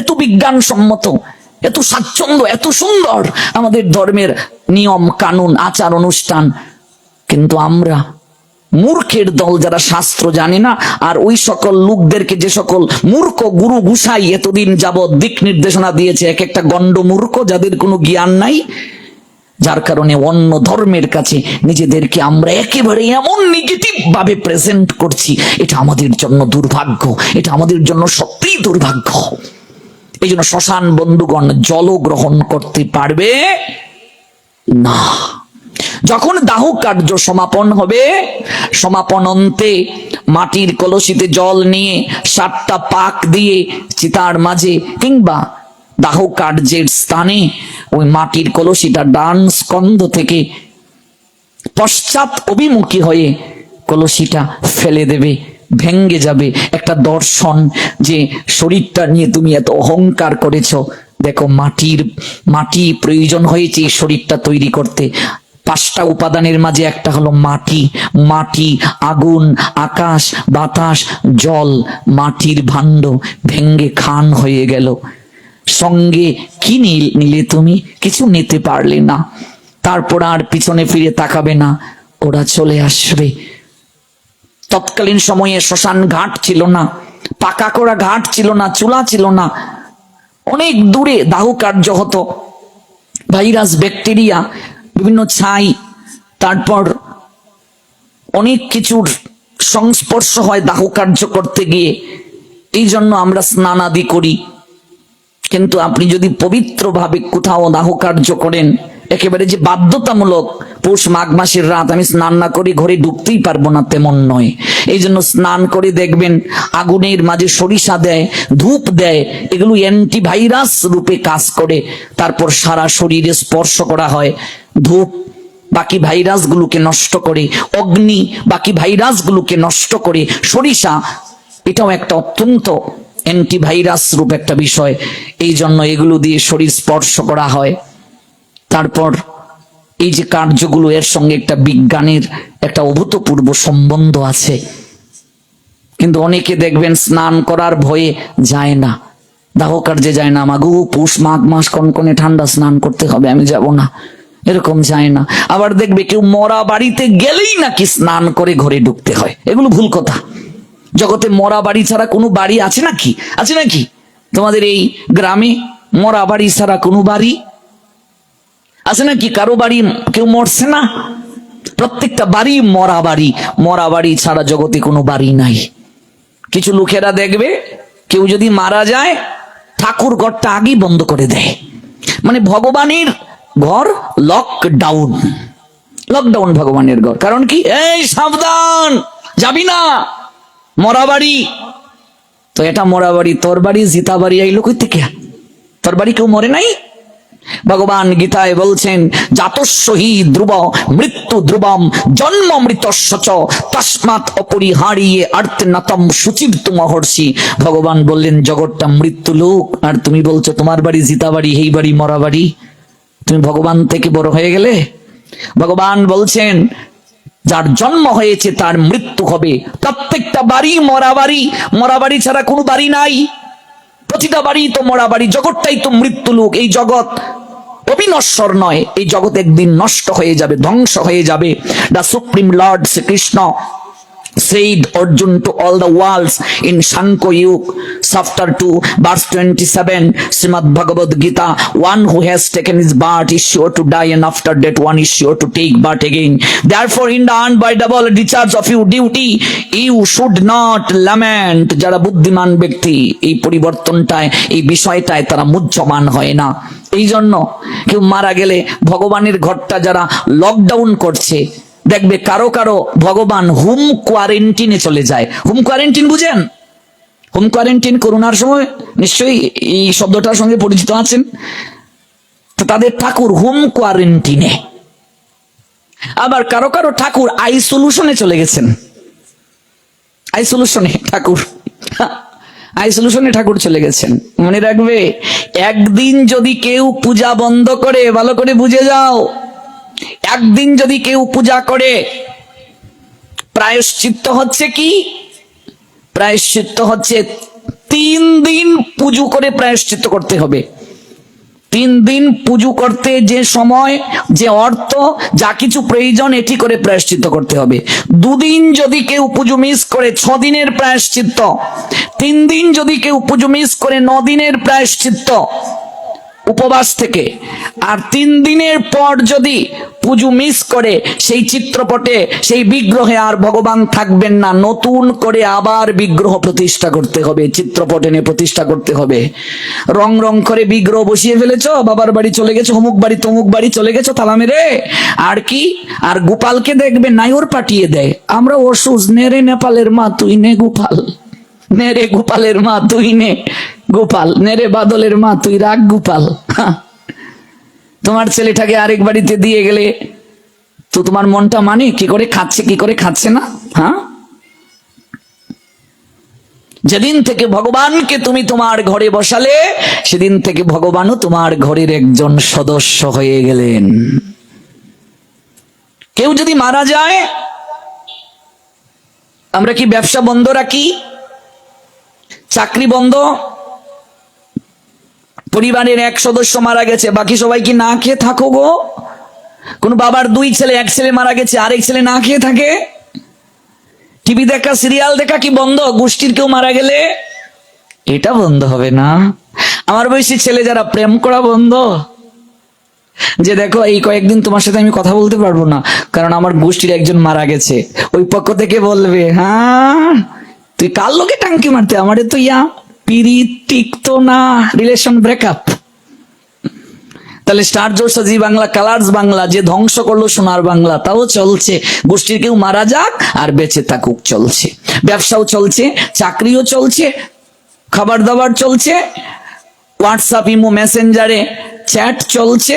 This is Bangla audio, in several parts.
এত বিজ্ঞানসম্মত, এত স্বাচ্ছন্দ্য, এত সুন্দর আমাদের ধর্মের নিয়ম, কানুন, আচার, অনুষ্ঠান। কিন্তু আমরা মূর্খের দল যারা শাস্ত্র জানে না, আর ওই সকল লোকদেরকে যে সকল মূর্খ গুরু গুসাই এতদিন যাবৎ দিক নির্দেশনা দিয়েছে, এক একটা গণ্ড মূর্খ যাদের কোনো জ্ঞান নাই, যার কারণে অন্য ধর্মের কাছে নিজেদেরকে আমরা একেবারে এমন নেগেটিভ ভাবে প্রেজেন্ট করছি, এটা আমাদের জন্য দুর্ভাগ্য, এটা আমাদের জন্য সত্যিই দুর্ভাগ্য। এই জন্য শ্মশান বন্ধুগণ জল গ্রহণ করতে পারবে না। যখন দাহ কার্য সমাপন হবে, সমাপন অন্তে মাটির কলসিতে জল নিয়ে সাতটা পাক দিয়ে চিতার মাঝে কিংবা দাহ কার্যের স্থানে ওই মাটির কলসিটা ডান স্কন্ধ থেকে পশ্চাৎ অভিমুখী হয়ে কলসিটা ফেলে দেবে। ভেঙ্গে যাবে একটা দর্শন যে শরীরটা নিয়ে তুমি এত অহংকার করেছ। দেখো, মাটির, মাটি প্রয়োজন হয়েছে এই শরীরটা তৈরি করতে। পাঁচটা উপাদানের মাঝে একটা হলো মাটি। মাটি, আগুন, আকাশ, বাতাস, জল, মাটির ভাণ্ড ভেঙ্গে খান হয়ে গেল। সঙ্গে কি নিল- তুমি? কিছু নিতে পারলে না। তারপর আর পিছনে ফিরে তাকাবে না। ওরা চলে আসবে। তৎকালীন সময়ে শ্মশান ঘাট ছিল না, পাকা করা ঘাট ছিল না, চুলা ছিল না। অনেক দূরে দাহ কার্য হতো। ভাইরাস, ব্যাকটেরিয়া, বিভিন্ন ছাই, তারপর অনেক কিছুর সংস্পর্শ হয় দাহ কার্য করতে গিয়ে। এই জন্য আমরা স্নানাদি করি। কিন্তু আপনি যদি পবিত্রভাবে কোথাও দাহ কার্য করেন, একেবারে যে বাধ্যতামূলক পৌষ মাঘ মাসের রাত আমি স্নান না করে ঘরে ঢুকতেই পারব না তেমন নয়। এই জন্য স্নান করে দেখবেন আগুনের মাঝে সরিষা দেয়, ধূপ দেয়, এগুলো অ্যান্টিভাইরাস রূপে কাজ করে। তারপর সারা শরীরে স্পর্শ করা হয়। ধূপ বাকি ভাইরাসগুলোকে নষ্ট করে, অগ্নি বাকি ভাইরাসগুলোকে নষ্ট করে, সরিষা, এটাও একটা অত্যন্ত অ্যান্টিভাইরাস রূপ একটা বিষয়। এই জন্য এগুলো দিয়ে শরীর স্পর্শ করা হয়। তারপর এই যে কার্যগুলো, এর সঙ্গে একটা বিজ্ঞানের একটা অভূতপূর্ব সম্বন্ধ আছে। কিন্তু অনেকে দেখবেন স্নান করার ভয়ে যায় না। দাহ কার্যে যায় না, মাগু, পুষ, মাঘ মাস, কনকনে ঠান্ডা, স্নান করতে হবে, আমি যাব না। এরকম যায় না। আবার দেখবে কেউ মরা বাড়িতে গেলেই নাকি স্নান করে ঘরে ঢুকতে হয়। এগুলো ভুল কথা। জগতে মরা বাড়ি ছাড়া কোনো বাড়ি আছে নাকি? আছে নাকি? তোমাদের এই গ্রামে মরা বাড়ি ছাড়া কোনো বাড়ি আছে নাকি? কারও বাড়ি কেউ মরছে না? প্রত্যেকটা বাড়ি মরা বাড়ি। মরা বাড়ি ছাড়া জগতে কোনো বাড়ি নাই। কিছু লোকেরা দেখবে, কেউ যদি মারা যায়, ঠাকুর ঘরটা আগেই বন্ধ করে দেয়। মানে ভগবানের ঘর লকডাউন লকডাউন ভগবানের ঘর। কারণ কি? এই সাবধান! যাবি না? মরা বাড়ি। তো এটা মরা বাড়ি, তোর বাড়ি, জিতা বাড়ি আইলো কই থেকে। তোর বাড়ি কেউ মরে নাই? ভগবান গীতায় বলছেন জাতস্বহি ধ্রুব, মৃত্যু ধ্রুবম, জন্ম মৃতস্য চ তস্মাৎ অপরিহারিয়ে আর্তনাতম সুচির মহর্ষি ভগবান বললেন, জগৎটা মৃত্যু লোক, আর তুমি বলছো তোমার বাড়ি জিতা বাড়ি এই বাড়ি মরা বাড়ি? তুমি ভগবান থেকে বড় হয়ে গেলে? ভগবান বলছেন, যার জন্ম হয়েছে তার মৃত্যু হবে। প্রত্যেকটা বাড়ি মরা বাড়ি মরা বাড়ি ছাড়া কোনো বাড়ি নাই। প্রতিটা বাড়ি তো মরা বাড়ি, জগৎটাই তো মৃত্যু লোক। এই জগৎ অবিনশ্বর নয়, এই জগৎ একদিন নষ্ট হয়ে যাবে, ধ্বংস হয়ে যাবে। The supreme lord Shrikrishna said Arjun to all the worlds in Shanko Yug, chapter 2, verse 27, Srimad Bhagavad Gita, one who has taken his birth is sure to die and after that one is sure to take birth again. Therefore in the unavoidable discharge of your duty, you should not lament. যারা বুদ্ধিমান ব্যক্তি এই পরিবর্তনটায় এই বিষয়টায় তারা মুহ্যমান হয় না এই জন্য কেউ মারা গেলে ভগবানের ঘরটা যারা লকডাউন করছে দেখবে কারও কারও ভগবান হোম কোয়ারেন্টিনে চলে যায়। হোম কোয়ারেন্টিন বুঝেন? হোম কোয়ারেন্টিন করোনার সময় নিশ্চয়ই এই শব্দটার সঙ্গে পরিচিত আছেন? তাদের ঠাকুর হোম কোয়ারেন্টিনে আবার কারও কারও ঠাকুর আই সলিউশনে চলে গেছেন। I সলিউশনে Thakur. আই সলিউশনে ঠাকুর চলে গেছেন। মনে রাখবে, একদিন যদি কেউ পূজা বন্ধ করে, ভালো করে বুঝে যাও। একদিন যদি কেউ পূজা করে, প্রায়শ্চিত্ত হচ্ছে কি? প্রায়শ্চিত্ত হচ্ছে তিন দিন পুজো করে প্রায়শ্চিত্ত করতে হবে। তিন দিন পুজো করতে যে সময়, যে অর্থ, যা কিছু প্রয়োজন, এটি করে প্রায়শ্চিত্ত করতে হবে। দুদিন যদি কেউ পুজো মিস করে ছ দিনের প্রায়শ্চিত্ত। তিন দিন যদি কেউ পুজো মিস করে ন দিনের প্রায়শ্চিত্ত। উপবাস থেকে। আর তিন দিনের পর যদি পুজো মিস করে, সেই চিত্রপটে, সেই বিগ্রহে আর ভগবান থাকবেন না, নতুন করে আবার বিগ্রহ প্রতিষ্ঠা করতে হবে, চিত্রপটে নিয়ে প্রতিষ্ঠা করতে হবে। রং রং করে বিগ্রহ বসিয়ে ফেলেছ, বাবার বাড়ি চলে গেছো, অমুক বাড়ি, তমুক বাড়ি চলে গেছো তালা মেরে। আর কি? আর গোপালকে দেখবে নাইওর পাঠিয়ে দেয়। আমরা অসুস নেরে নেপালের মা, তুই নে গোপাল। নেরে গোপালের মা, তুই নে। গোপাল নেরে বাদলের মা, তুই রাগ গোপাল। তোমার ছেলেটাকে আরেক বাড়িতে দিয়ে গেলে তো তোমার মনটা মানে কি করে খাচ্ছে, কি করে খাচ্ছে না? হ্যাঁ যেদিন থেকে ভগবানকে তুমি তোমার ঘরে বসালে, সেদিন থেকে ভগবানও তোমার ঘরের একজন সদস্য হয়ে গেলেন। কেউ যদি মারা যায়, আমরা কি ব্যবসা বন্ধ রাখি? চাকরি বন্ধ, পরিবারের এক সদস্য মারা গেছে, বাকি সবাই কি না খেয়ে থাকো গো? কোন বাবার দুই ছেলে, এক ছেলে মারা গেছে, আরেক ছেলে না খেয়ে থাকে? টিভি দেখা, সিরিয়াল দেখা কি বন্ধ? গোষ্ঠীর কেউ মারা গেলে? এটা বন্ধ হবে না। আমার বয়সী ছেলে যারা, প্রেম করা বন্ধ। যে দেখো, এই কয়েকদিন তোমার সাথে আমি কথা বলতে পারব না, কারণ আমার গোষ্ঠীর একজন মারা গেছে। ওই পক্ষ থেকে বলবে হ্যাঁ? তুই কার লোকে টাঙ্কি মারতে? আমারে তো ইয়া পিরি টিকতো না রিলেশন ব্রেকআপ তাহলে স্টার জোসা জি বাংলা কালার্স বাংলা, যে ধ্বংস করল সোনার বাংলা, তাও চলছে। গোষ্ঠীর কেউ মারা যাক আর বেঁচে থাকুক চলছে। ব্যবসাও চলছে, চাকরিও চলছে খাবার দাবার চলছে হোয়াটসঅ্যাপ ইমো মেসেঞ্জারে চ্যাট চলছে।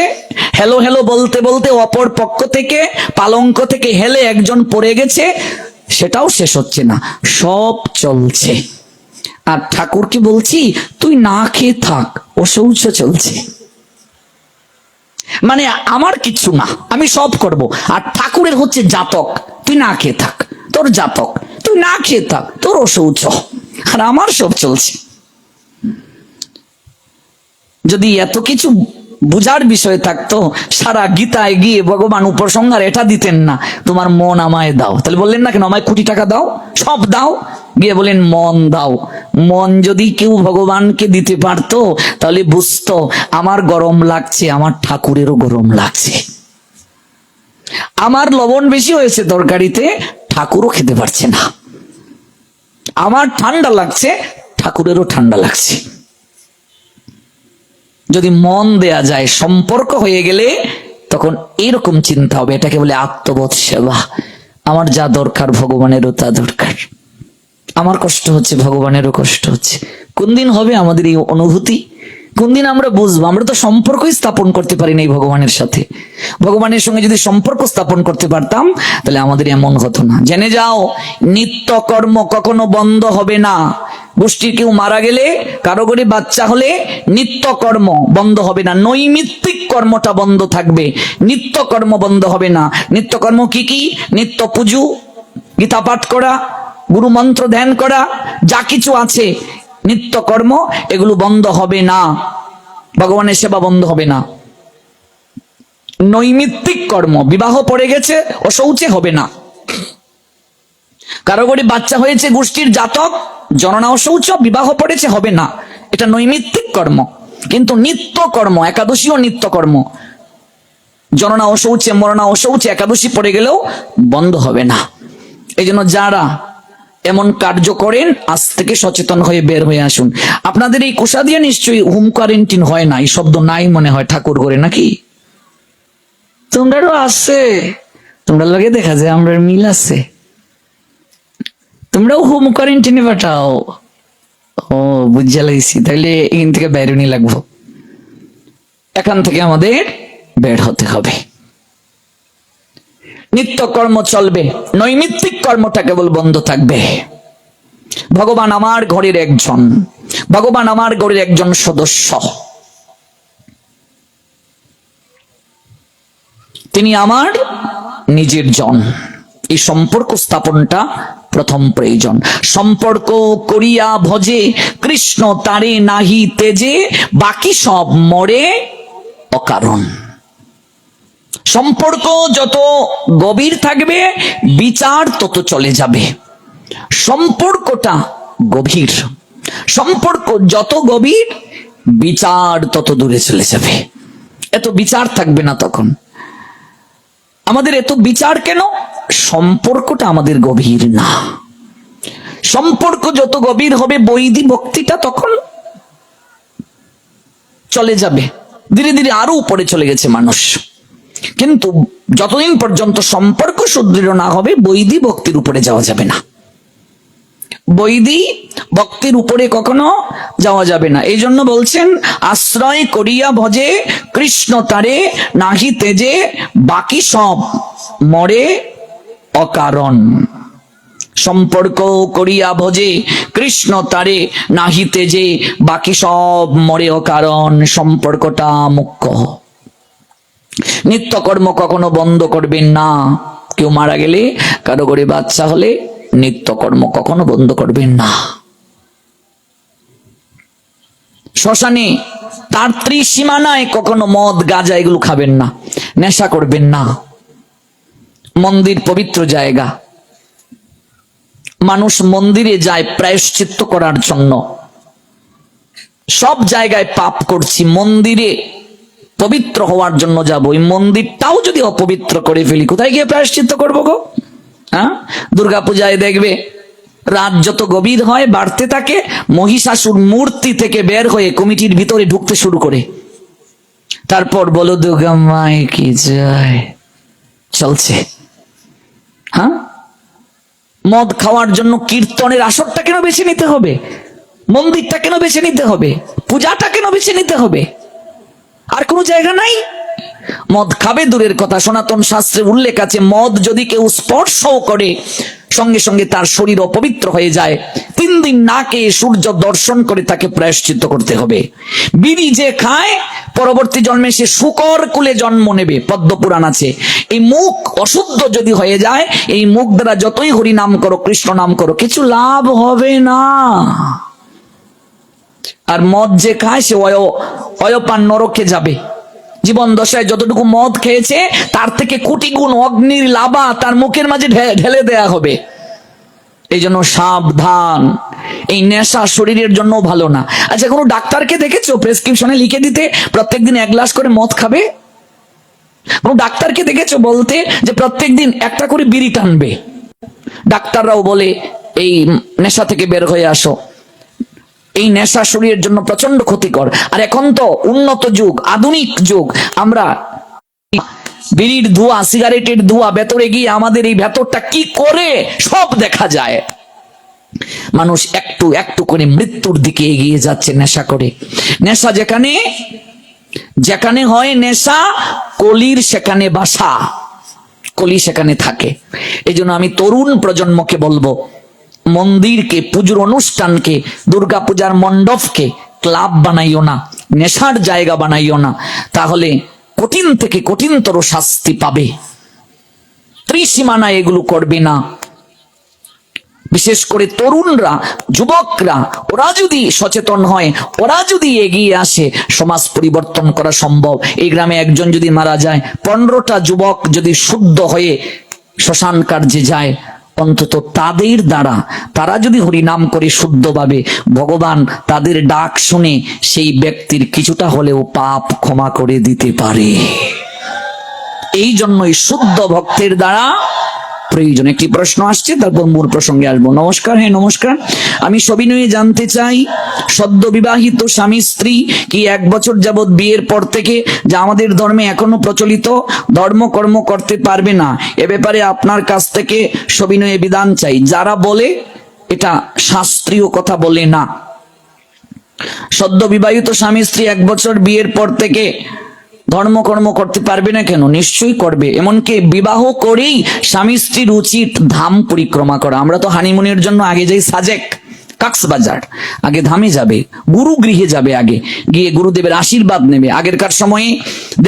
হ্যালো হ্যালো বলতে বলতে অপর পক্ষ থেকে, পালঙ্ক থেকে হেলে একজন পড়ে গেছে। সেটাও শেষ হচ্ছে না, সব চলছে। আর ঠাকুরকে বলছি, তুই না খেয়ে থাক শৌচ চলছে। মানে আমার কিছু না, আমি সব করব। আর ঠাকুরের হচ্ছে জাতক, তুই না খেয়ে থাক, তোর জাতক, তুই না খেয়ে থাক, তোর অসৌচ আর আমার সব চলছে। যদি এত কিছু বুঝার বিষয় থাকতো, সারা গীতায় গিয়ে ভগবান উপসংহার এটা দিতেন না। তোমার মন আমায় দাও। তাহলে বললেন না কেন, আমায় কোটি টাকা দাও? সব দাও? গিয়ে বলেন মন দাও। মন যদি কেউ ভগবানকে দিতে পারতো, তাহলে বুঝতো, আমার গরম লাগছে, আমার ঠাকুরেরও গরম লাগছে। আমার লবণ বেশি হয়েছে তরকারিতে, ঠাকুরও খেতে পারছে না। আমার ঠান্ডা লাগছে, ঠাকুরেরও ঠান্ডা লাগছে। যদি মন দেয়া যায়, সম্পর্ক হয়ে গেলে তখন এরকম চিন্তা হবে, এটাকে বলে আত্মবোধ সেবা। আমার যা দরকার ভগবানেরও তা দরকার। আমার কষ্ট হচ্ছে, ভগবানেরও কষ্ট হচ্ছে। কোন দিন হবে আমাদের এই অনুভূতি? কোন দিন আমরা বুঝব? আমরা তো সম্পর্কই স্থাপন করতে পারি না এই ভগবানের সাথে। ভগবানের সঙ্গে যদি সম্পর্ক স্থাপন করতে পারতাম, তাহলে আমাদের এমন হতো না। জেনে যাও, নিত্য কর্ম কখনো বন্ধ হবে না। গোষ্ঠীর কেউ মারা গেলে, কারও করে বাচ্চা হলে নিত্য কর্ম বন্ধ হবে না। নৈমিত্তিক কর্মটা বন্ধ থাকবে। নিত্য কর্ম বন্ধ হবে না। নিত্য কর্ম কি কি? নিত্য পুজো, গীতা পাঠ করা, গুরু মন্ত্র ধ্যান করা, যা কিছু আছে, নিত্য কর্ম, এগুলো বন্ধ হবে না। ভগবানের সেবা বন্ধ হবে না। নৈমিত্তিক কর্ম, বিবাহ পড়ে গেছে, ও শৌচে হবে না। কারও করে বাচ্চা হয়েছে, গোষ্ঠীর জাতক জননা ও শৌচ, বিবাহ পড়েছে, হবে না। এটা নৈমিত্তিক কর্ম। কিন্তু নিত্য কর্ম, একাদশীও নিত্য কর্ম। জননা ও শৌচে মরণা ও শৌচে, একাদশী পড়ে গেলেও বন্ধ হবে না। এই জন্য যারা এমন কার্য করেন, আজ থেকে সচেতন হয়ে বের হয়ে আসুন। আপনাদের এই কোষা দিয়ে নিশ্চয়ই হোম কোয়ারেন্টিন হয় না এই শব্দ নাই মনে হয় ঠাকুর করে নাকি? তোমরাও আছে। তোমরা লগে দেখা যায় আমরা মিল আছে। তোমরাও হোম কোয়ারেন্টিনে পাঠাও। ও, বুঝা লাগছি তাহলে এখান থেকে বেরোনি লাগবো। এখান থেকে আমাদের বের হতে হবে। নিত্য কর্ম চলবে, নৈমিত্তিক কর্মটা কেবল বন্ধ থাকবে। ভগবান আমার ঘরের একজন, ভগবান আমার ঘরের একজন সদস্য। তিনি আমার নিজের জন। এই সম্পর্ক স্থাপনটা প্রথম প্রয়োজন। সম্পর্ক করিয়া ভজে, কৃষ্ণ তারে নাহি তেজে, বাকি সব মরে অকারণ। সম্পর্ক যত গভীর থাকবে, বিচার তত চলে যাবে। সম্পর্কটা গভীর। সম্পর্ক যত গভীর, বিচার তত দূরে চলে যাবে। এত বিচার থাকবে না তখন। আমাদের এত বিচার কেন? সম্পর্কটা আমাদের গভীর না। সম্পর্ক যত গভীর হবে, বৈধি ভক্তিটা তখন চলে যাবে। ধীরে ধীরে আরও উপরে চলে গেছে মানুষ। কিন্তু যতদিন পর্যন্ত সম্পর্ক সুদৃঢ় না হবে বৈধি ভক্তির উপরে যাওয়া যাবে না। বৈদি ভক্তির উপরে কখনো যাওয়া যাবে না। এই জন্য বলছেন, আশ্রয় করিয়া ভজে, কৃষ্ণ তারে, নাহি তেজে, বাকি সব মরে অকারণ। সম্পর্ক করিয়া ভজে, কৃষ্ণ তারে, নাহি তেজে, বাকি সব মরে অকারণ। সম্পর্কটা মুখ্য। নিত্যকর্ম কখনো বন্ধ করবেন না। কেউ মারা গেলে, কারও করে বাচ্চা হলে নিত্যকর্ম কখনো বন্ধ করবেন না। শ্মশানে তার ত্রিসীমানায় কখনো মদ, গাঁজা এগুলো খাবেন না। নেশা করবেন না। মন্দির পবিত্র জায়গা। মানুষ মন্দিরে যায় প্রায়শ্চিত্ত করার জন্য। সব জায়গায় পাপ করছি, মন্দিরে পবিত্র হওয়ার জন্য যাব। ওই মন্দিরটাও যদি অপবিত্র করে ফেলি, কোথায় গিয়ে প্রায়শ্চিত্ত করব গো? হ্যাঁ? দুর্গাপূজায় দেখবে, রাত যত গভীর হয়, বাড়তে থাকে, মহিষাসুর মূর্তি থেকে বের হয়ে কমিটির ভিতরে ঢুকতে শুরু করে। তারপর বলো, দুর্গা মায় কি যায় চলছে। হ্যাঁ? মদ খাওয়ার জন্য কীর্তনের আসরটা কেন বেছে নিতে হবে? মন্দিরটা কেন বেছে নিতে হবে? পূজাটা কেন বেছে নিতে হবে? আর কোনো জায়গা নাই? মদ খাবে, দূরের কথা সনাতন শাস্ত্রে উল্লেখ আছে, মদ যদি কেউ স্পর্শও করে, সঙ্গে সঙ্গে তার শরীর অপবিত্র হয়ে যায়। তিন দিন না খেয়ে সূর্য দর্শন করে তাকে প্রায়শ্চিত্ত করতে হবে। বিড়ি যে খায়, পরবর্তী জন্মে সে শুকর কুলে জন্ম নেবে, পদ্মপুরাণ আছে। এই মুখ অশুদ্ধ যদি হয়ে যায়, এই মুখ দ্বারা যতই হরি নাম করো, কৃষ্ণ নাম করো, কিছু লাভ হবে না। আর মদ যে খায়, সে অয়পান নরকে যাবে। জীবন দশায় যতটুকু মদ খেয়েছে, তার থেকে কোটি গুণ অগ্নির লাভা তার মুখের মাঝে ঢেলে দেয়া হবে। এই জন্য সাবধান। এই নেশা শরীরের জন্য ভালো না। আচ্ছা কোনো ডাক্তারকে দেখেছ প্রেসক্রিপশনে লিখে দিতে? প্রত্যেকদিন এক গ্লাস করে মদ খাবে? কোনো ডাক্তারকে দেখেছ বলতে যে প্রত্যেকদিন একটা করে বিড়ি টানবে? ডাক্তাররাও বলে, এই নেশা থেকে বের হয়ে আসো। এই নেশা শরীরের জন্য প্রচণ্ড ক্ষতিকর। আর এখন তো উন্নত যুগ, আধুনিক যুগ। আমরা বিড়ির ধোঁয়া, সিগারেটের ধোঁয়া, ভেতরে গিয়ে আমাদের এই ভেতরটা কি করে সব দেখা যায়। মানুষ একটু একটু করে মৃত্যুর দিকে এগিয়ে যাচ্ছে নেশা করে। নেশা যেখানে যেখানে হয় নেশা, কলির সেখানে বাসা। কলি সেখানে থাকে। এই আমি তরুণ প্রজন্মকে বলব মন্দিরকে, পুজোর অনুষ্ঠানকে দুর্গা পূজার মণ্ডপকে ক্লাব বানাইও না, নেশার জায়গা বানাইও না। তাহলে কঠিন থেকে কঠিনতর শাস্তি পাবে। ত্রিসীমানা এগুলো করবে না। বিশেষ করে তরুণরা, যুবকরা, ওরা যদি সচেতন হয়, ওরা যদি এগিয়ে আসে, সমাজ পরিবর্তন করা সম্ভব। এই গ্রামে একজন যদি মারা যায়, পনেরোটা যুবক যদি শুদ্ধ হয়ে শ্মশান কার্যে যায় অন্তত তাদের দ্বারা তারা যদি হরিনাম করে শুদ্ধভাবে ভগবান তাদের ডাক শুনে সেই ব্যক্তির কিছুটা হলেও পাপ ক্ষমা করে দিতে পারে। এই জন্যই শুদ্ধ ভক্তের দ্বারা প্রয়োজন একটি প্রশ্ন আসছে, তারপর মূল প্রসঙ্গে আসব। নমস্কার হ্যাঁ নমস্কার। আমি সবিনয়ে জানতে চাই, সদ্য বিবাহিত স্বামী স্ত্রী কি এক বছর যাবৎ বিয়ের পর থেকে যা আমাদের ধর্মে এখনও প্রচলিত ধর্মকর্ম করতে পারবে না? এ ব্যাপারে আপনার কাছ থেকে সবিনয়ে বিধান চাই। যারা বলে, এটা শাস্ত্রীয় কথা বলে না। সদ্য বিবাহিত স্বামী স্ত্রী এক বছর বিয়ের পর থেকে ধর্মকর্ম করতে পারবে না কেন? নিশ্চয়ই করবে। এমনকি বিবাহ করেই স্বামী স্ত্রীর উচিত ধাম পরিক্রমা করা। আমরা তো হানিমুনের জন্য আগে যাই সাজেক। কক্সবাজার। আগে ধামে যাবে, গুরু গৃহে যাবে আগে। গিয়ে গুরুদেবের আশীর্বাদ নেবে। আগেরকার সময়ে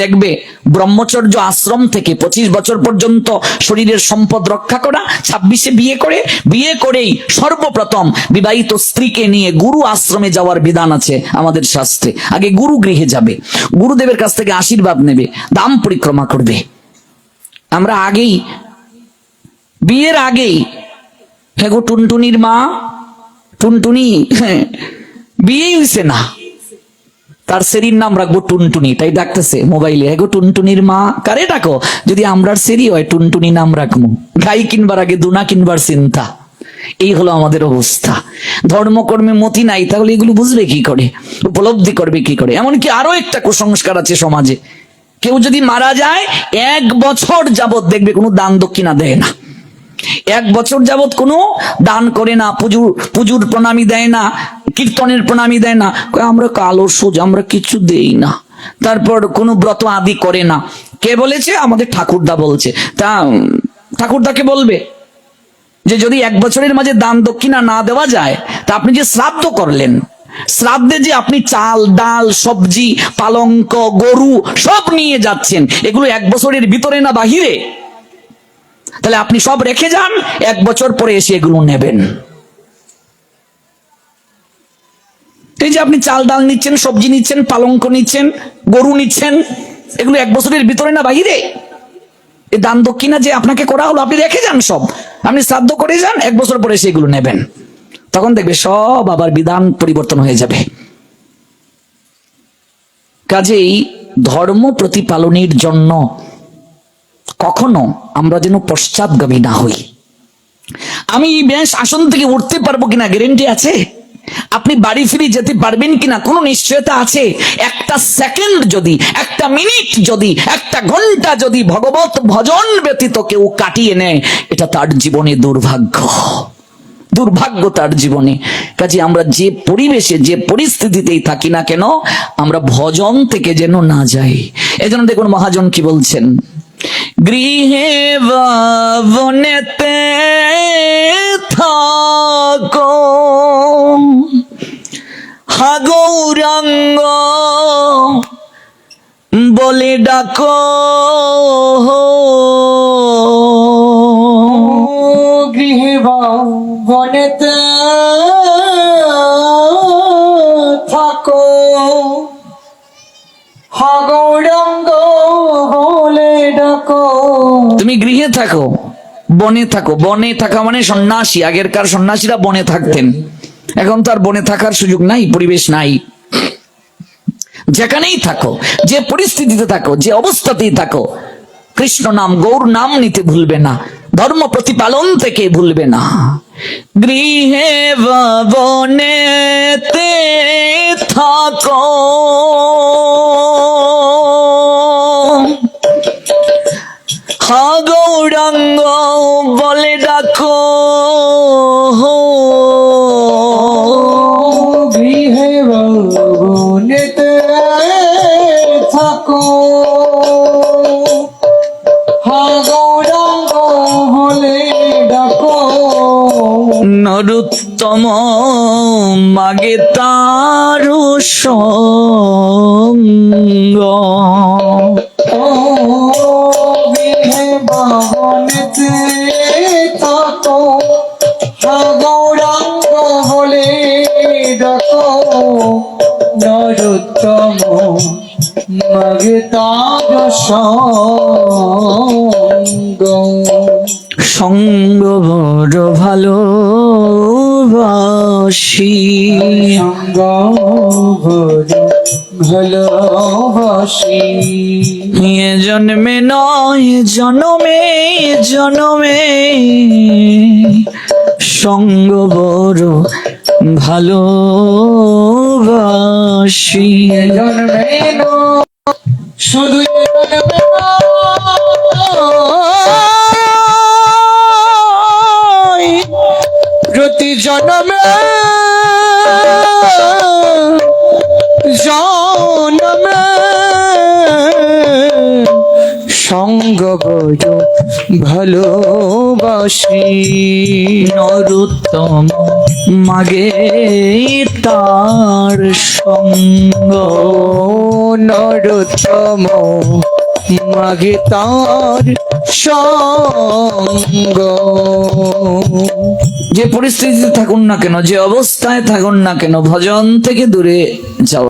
দেখবে ব্রহ্মচর্য আশ্রম থেকে পঁচিশ বছর পর্যন্ত শরীরের সম্পদ রক্ষা করা, ছাব্বিশে বিয়ে করে, বিয়ে করেই সর্বপ্রথম বিবাহিত স্ত্রীকে নিয়ে গুরু আশ্রমে যাওয়ার বিধান আছে আমাদের শাস্ত্রে। আগে গুরু গৃহে যাবে। গুরুদেবের কাছ থেকে আশীর্বাদ নেবে, দাম পরিক্রমা করবে। আমরা আগেই, বিয়ের আগেই হ্যাঁ গো টুনটুনির মা টুনটুনি হ্যাঁ, বিয়েই হইছে না। তার সেরির নাম রাখব টুনটুনি তাই ডাকতেছে মোবাইলে। হ্যাঁ টুনটুনির মা কারে ডাকো? যদি আমরার সেরি হয় টুনটুনি নাম রাখব। গাই কিনবার আগে দুনা কিনবার চিন্তা। এই হলো আমাদের অবস্থা। ধর্মকর্মে মতি নাই তাহলে এগুলো বুঝবে কি করে? উপলব্ধি করবে কি করে? এমনকি আরও একটা কুসংস্কার আছে সমাজে। কেউ যদি মারা যায় এক বছর যাবত দেখবে কোনো দান দক্ষিণা দেয় না। এক বছর যাবত কোনো দান করে না, পুজোর পুজোর প্রণামী দেয় না, কীর্তনের প্রণামী দেয় না। আমরা কালো সোজ, আমরা কিছু দেই না। তারপর কোনো ব্রত আদি করে না। কে বলেছে? আমাদের ঠাকুরদা বলছে। তা ঠাকুরদাকে বলবে? যে যদি এক বছরের মাঝে দান দক্ষিণা না দেওয়া যায়, তা আপনি যে শ্রাদ্ধ করলেন, শ্রাদ্ধে যে আপনি চাল, ডাল, সবজি, পালঙ্ক, গরু সব নিয়ে যাচ্ছেন, এগুলো এক বছরের ভিতরে না বাহিরে? তাহলে আপনি সব রেখে যান, এক বছর পরে এসে এগুলো নেবেন। এই যে আপনি চাল ডাল নিচ্ছেন, সবজি নিচ্ছেন, পালঙ্ক নিচ্ছেন, গরু নিচ্ছেন, এগুলো এক বছরের ভিতরে না বাহিরে? এই দান দক্ষিণা যে আপনাকে করা হলো, আপনি রেখে যান সব। আপনি শ্রাদ্ধ করে যান, এক বছর পরে সেগুলো নেবেন। তখন দেখবে সব আবার বিধান পরিবর্তন হয়ে যাবে। কাজেই ধর্ম প্রতিপালনের জন্য কখনো আমরা যেন পশ্চাৎগামী না হই। আমি ব্যাস আসন থেকে উঠতে পারব কিনা? গ্যারেন্টি আছে? আপনি বাড়ি ফিরে যেতে পারবেন কিনা? কোনো নিশ্চয়তা আছে? একটা সেকেন্ড যদি, একটা মিনিট যদি, একটা ঘণ্টা যদি ভগবত ভজন ব্যতীত কেউ কাটিয়ে নেয়, এটা তার জীবনে দুর্ভাগ্য। দুর্ভাগ্য তার জীবনে। কাজে আমরা যে পরিবেশে, যে পরিস্থিতিতেই থাকি না কেন, আমরা ভজন থেকে যেন না যাই। এজন্য দেখুন মহাজন কি বলছেন? গৃহে বনেতে থাকো। হাগৌরাঙ্গ বলে ডাকো। গৃহে বনেতে থাকো। হাগৌরঙ্গ ডাকো। তুমি গৃহে থাকো, বনে থাকো। বনে থাকা মানে সন্ন্যাসী, আগেরকার সন্ন্যাসীরা বনে থাকতেন। এখন তো আর বনে থাকার সুযোগ নাই, পরিবেশ নাই। যেখানেই থাকো, যে পরিস্থিতিতে থাকো, যে অবস্থাতেই থাকো, কৃষ্ণ নাম, গৌর নাম নিতে ভুলবে না। ধর্ম প্রতিপালন থেকে ভুলবে না। গৃহে বা বনেতে থাকো। গৌরাঙ্গ বলে ডাকো। গৃহে বনেতে থাকো। হাগৌরঙ্গ বলে ডাকো। নরুত্তম মাগে তার সঙ্গ। ও গৃহে বনেতে থাকো। হাগৌরঙ্গ বলে ডাকো নরোত্তম মগতার সঙ্গ। সঙ্গ বড় ভালোবাসি। সঙ্গ ভালোবাসি এ জন্মে নয় জনমে জনমে। সঙ্গ বড় ভালোবাসি। জন্মে শুধু জন্মে প্রতি জন্মে সঙ্গ বড় ভালোবাসি। নরোত্তম। মাগে তার সঙ্গ। ও নরতম মাগে তার সঙ্গ। যে পরিস্থিতিতে থাকুন না কেন যে অবস্থায় থাকুন না কেন ভজন থেকে দূরে যাও।